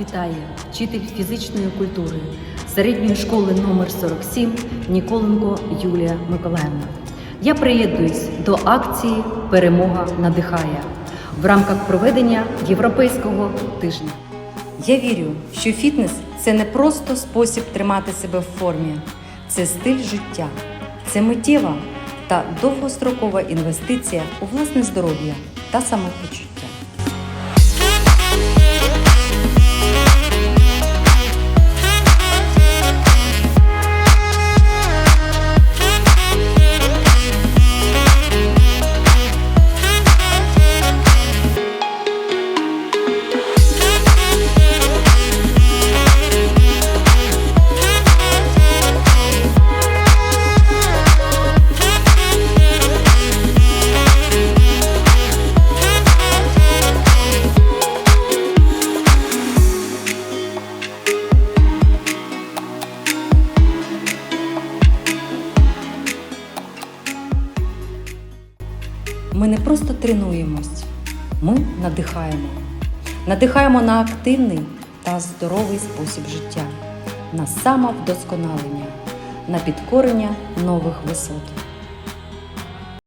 Вітає вчитель фізичної культури середньої школи номер 47 Ніколенко Юлія Миколаївна. Я приєднуюсь до акції Перемога надихає в рамках проведення Європейського тижня. Я вірю, що фітнес це не просто спосіб тримати себе в формі, це стиль життя, це миттєва та довгострокова інвестиція у власне здоров'я та самопочуття. Ми не просто тренуємось, ми надихаємо. Надихаємо на активний та здоровий спосіб життя, на самовдосконалення, на підкорення нових висот.